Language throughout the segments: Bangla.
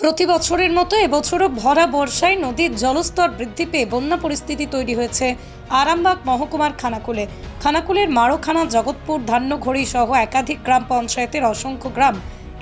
প্রতি বছরের মতো এবছরও ভরা বর্ষায় নদীর জলস্তর বৃদ্ধি পেয়ে বন্যা পরিস্থিতি তৈরি হয়েছে আরামবাগ মহকুমার খানাকুলে। খানাকুলের মারোখানা, জগৎপুর, ধান্যঘড়ি সহ একাধিক গ্রাম পঞ্চায়েতের অসংখ্য গ্রাম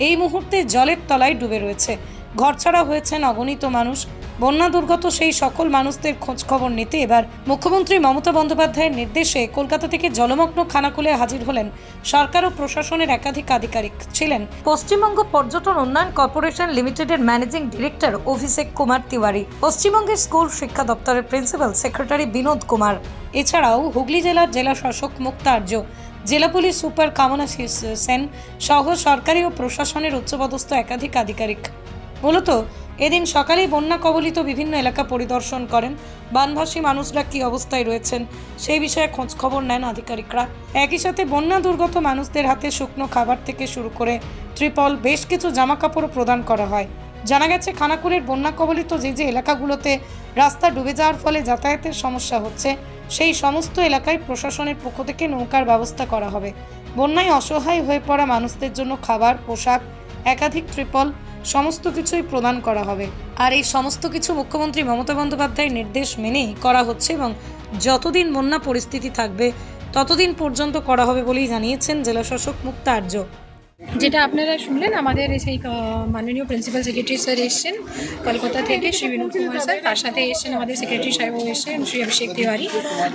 এই মুহূর্তে জলের তলায় ডুবে রয়েছে। ঘরছাড়া হয়েছেন অগণিত মানুষ। বন্যা দুর্গত সেই সকল মানুষদের খোঁজ খবর নিতে এবার মুখ্যমন্ত্রী মমতা বন্দ্যোপাধ্যায়ের নির্দেশে কলকাতা থেকে জলমগ্ন খানাকুলে হাজির হলেন সরকার ও প্রশাসনের একাধিক আধিকারিক ছিলেন। পশ্চিমবঙ্গ পর্যটন উন্নয়ন কর্পোরেশন লিমিটেডের ম্যানেজিং ডিরেক্টর অভিষেক কুমার তিওয়ারি, পশ্চিমবঙ্গের স্কুল শিক্ষা দপ্তরের প্রিন্সিপাল সেক্রেটারি বিনোদ কুমার। এছাড়াও হুগলি জেলার জেলা শাসক মুক্তার্য, জেলা পুলিশ সুপার কামনা সেন সহ সরকারি ও প্রশাসনের উচ্চপদস্থ একাধিক আধিকারিক। মূলত এদিন সকালেই বন্যা কবলিত বিভিন্ন এলাকা পরিদর্শন করেন। বানভাসী মানুষরা কী অবস্থায় রয়েছেন সেই বিষয়ে খোঁজ খবর নেন আধিকারিকরা। একই সাথে বন্যা দুর্গত মানুষদের হাতে শুকনো খাবার থেকে শুরু করে ত্রিপল বেশ কিছু জামাকাপড়ও প্রদান করা হয়। জানা গেছে, খানাকুলের বন্যা কবলিত যে যে এলাকাগুলোতে রাস্তা ডুবে যাওয়ার ফলে যাতায়াতের সমস্যা হচ্ছে, সেই সমস্ত এলাকায় প্রশাসনের পক্ষ থেকে নৌকার ব্যবস্থা করা হবে। বন্যায় অসহায় হয়ে পড়া মানুষদের জন্য খাবার, পোশাক, একাধিক ত্রিপল সমস্ত কিছুই প্রদান করা হবে। আর এই সমস্ত কিছু মুখ্যমন্ত্রী মমতা বন্দ্যোপাধ্যায়ের নির্দেশ মেনেই করা হচ্ছে এবং যতদিন বন্যা পরিস্থিতি থাকবে, ততদিন পর্যন্ত করা হবে বলেই জানিয়েছেন জেলাশাসক মুক্তা আর্য যেটা আপনারা শুনলেন, আমাদের সেই মাননীয় প্রিন্সিপাল সেক্রেটারি স্যার এসছেন কলকাতা থেকে, শ্রী বিনোদ কুমার স্যার। তার সাথে এসছেন আমাদের সেক্রেটারি সাহেবও এসছেন, শ্রী অভিষেক তিওয়ারি।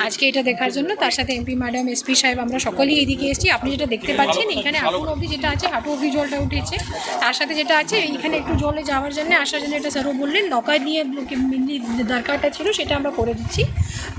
আজকে এটা দেখার জন্য তার সাথে এমপি ম্যাডাম, এসপি সাহেব আমরা সকলেই এদিকে এসেছি। আপনি যেটা দেখতে পাচ্ছেন, এখানে হাঁটুর অবধি যেটা আছে, হাঁটু অবধি জলটা উঠেছে। তার সাথে যেটা আছে এইখানে একটু জলে যাওয়ার জন্য আসার জন্য এটা স্যারও বললেন নৌকা মেনলি দরকারটা ছিল, সেটা আমরা করে দিচ্ছি।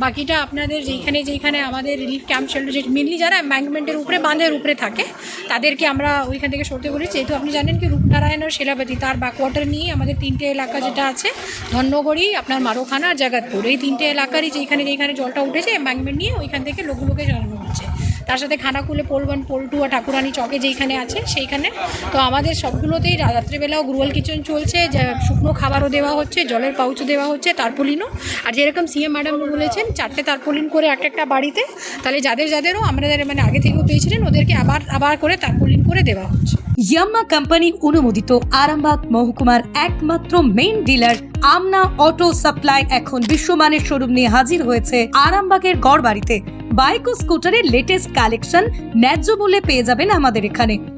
বাকিটা আপনাদের যেখানে যেখানে আমাদের রিলিফ ক্যাম্প যে মেনলি যারা এম্বাঙ্কমেন্টের উপরে, বাঁধের উপরে থাকে, তাদেরকে আমরা ওইখান থেকে সরতে বলেছি। যেহেতু আপনি জানেন কি রূপনারায়ণ আর শিলাপতি তার ব্যাকওয়াটার নিয়ে আমাদের তিনটে এলাকা যেটা আছে, ধন্যগড়ি, আপনার মারোখানা আর জাগাতপুর। এই তিনটে এলাকারই যেখানে যেখানে জলটা উঠেছে এম্বাঙ্কমেন্ট নিয়ে ওইখান থেকে লোকগুলোকে জানানো হচ্ছে। তার সাথে খানাকুলে পোল ওয়ান পোল টু আর ঠাকুরানি চকে যেইখানে আছে, সেইখানে। তো আমাদের সবগুলোতেই রাত্রেবেলাও গ্রুয়াল কিচেন চলছে শুকনো খাবারও দেওয়া হচ্ছে, জলের পাউচও দেওয়া হচ্ছে, তারপলিনও। আর যেরকম সিএম ম্যাডাম বলেছেন, চারটে তারপলিন করে এক একটা বাড়িতে, তাহলে যাদের যাদেরও আমাদের মানে আগে থেকেও পেয়েছিলেন, ওদেরকে আবার আবার করে তারপলিন করে দেওয়া হচ্ছে। ইয়াম্মা কোম্পানি অনুমোদিত আরামবাগ মহকুমার একমাত্র main dealer Amna auto supply এখন বিশ্বমানের শোরুম নিয়ে হাজির হয়েছে আরামবাগের গড়বাড়িতে। বাইক ও স্কুটারের লেটেস্ট কালেকশন ন্যায্য মূল্যে পেয়ে যাবেন আমাদের এখানে।